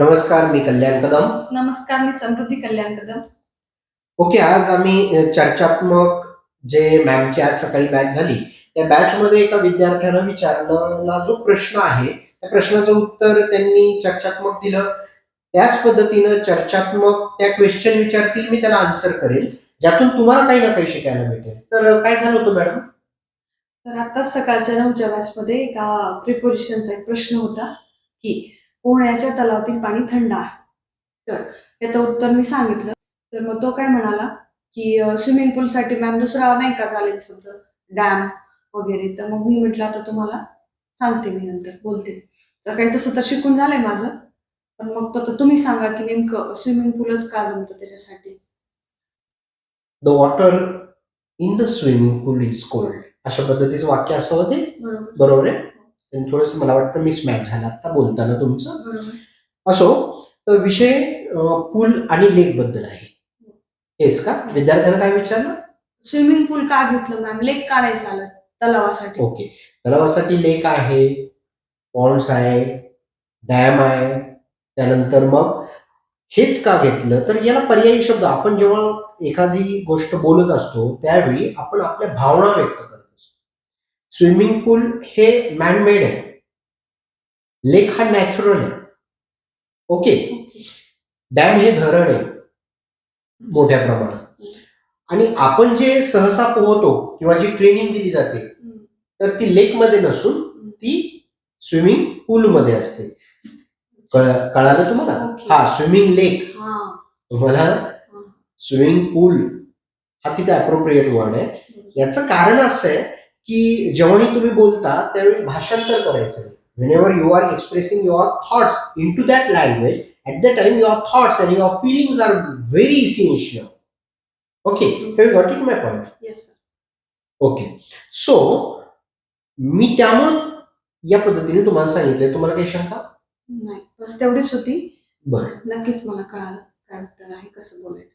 नमस्कार मी कल्याण कदम. नमस्कार मी समृद्धी कल्याण कदम. ओके आज आम्ही चर्चात्मक जे मॅमची आज सकाळी बॅच झाली त्या बॅच मध्ये एका विद्यार्थ्यानं विचारलेला जो प्रश्न आहे त्या प्रश्नाचं उत्तर त्यांनी चर्चात्मक दिलं. त्याच पद्धतीनं चर्चात्मक त्या क्वेश्चन विचारतील मी त्याला आन्सर करेल ज्यातून तुम्हाला काही ना काही शिकायला भेटेल. तर काय झालं होतं मॅडम? तर आताच सकाळच्या नऊच्या बॅचमध्ये एका प्रिपोजिशनचा एक प्रश्न होता की पोहण्याच्या तलावातील पाणी थंड आहे. तर याचं उत्तर मी सांगितलं. तर मग तो काय म्हणाला की स्विमिंग पूलसाठी मॅम दुसरा नाही का चालेल शब्द? डॅम वगैरे. तर मग मी म्हटलं आता तुम्हाला सांगते मी नंतर. बोलते. तर काही तसं तर शिकून झालंय माझं. पण मग तो तुम्ही सांगा की नेमकं स्विमिंग पूलच का जमतं त्याच्यासाठी? The water in the swimming pool is cold अशा पद्धतीचं वाक्य असं होते बरोबर आहे? थोडस मला वाटतं मिसमॅच झाला. आता बोलताना तुमचं. असो तर विषय पूल आणि लेकबद्दल आहे. हेच का? विद्यार्थ्यांना काय विचारलं? स्विमिंग पूल का घेतलं मॅम लेक का नाही चालत? तलावासाठी. ओके तलावासाठी लेक आहे पॉन्ड्स आहे डॅम आहे. त्यानंतर मग हेच का घेतलं? तर याला पर्यायी शब्द आपण जेव्हा एखादी गोष्ट बोलत असतो त्यावेळी आपण आपल्या भावना व्यक्त करत. स्विमिंग पूल हे मॅनमेड आहे. लेक हा नॅचरल आहे. ओके डॅम हे धरण आहे. मोठ्या प्रमाणात. आणि आपण जे सहसा पोहतो किंवा जी ट्रेनिंग दिली जाते. तर ती लेकमध्ये नसून ती स्विमिंग पूल मध्ये असते. कळ- कळालं तुम्हाला. हा स्विमिंग लेक तुम्हाला स्विमिंग पूल हा तिथे अप्रोप्रिएट वर्ड आहे. याचं कारण असं आहे की जेव्हाही तुम्ही बोलता त्यावेळी भाषांतर करायचं. Whenever you are expressing your thoughts in to that language at the time your thoughts and your feelings are very essential okay he got it my point yes okay so मी त्यामुळे या पद्धतीने तुम्हाला सांगितलंय. तुम्हाला काही शंका? नाही. बस तेवढीच होती. बरं. नक्कीच मला कळालं काय उत्तर आहे कसं बोलायचं.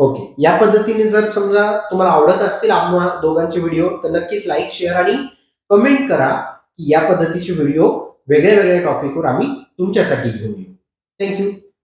ओके. या पद्धतीने जर समजा तुम्हाला आवडत असतील आम्हा दोघांचे व्हिडिओ तर नक्कीच लाईक शेअर आणि कमेंट करा की या पद्धतीचे व्हिडिओ वेगळ्या वेगळ्या टॉपिकवर आम्ही तुमच्यासाठी घेऊन येऊ. थँक्यू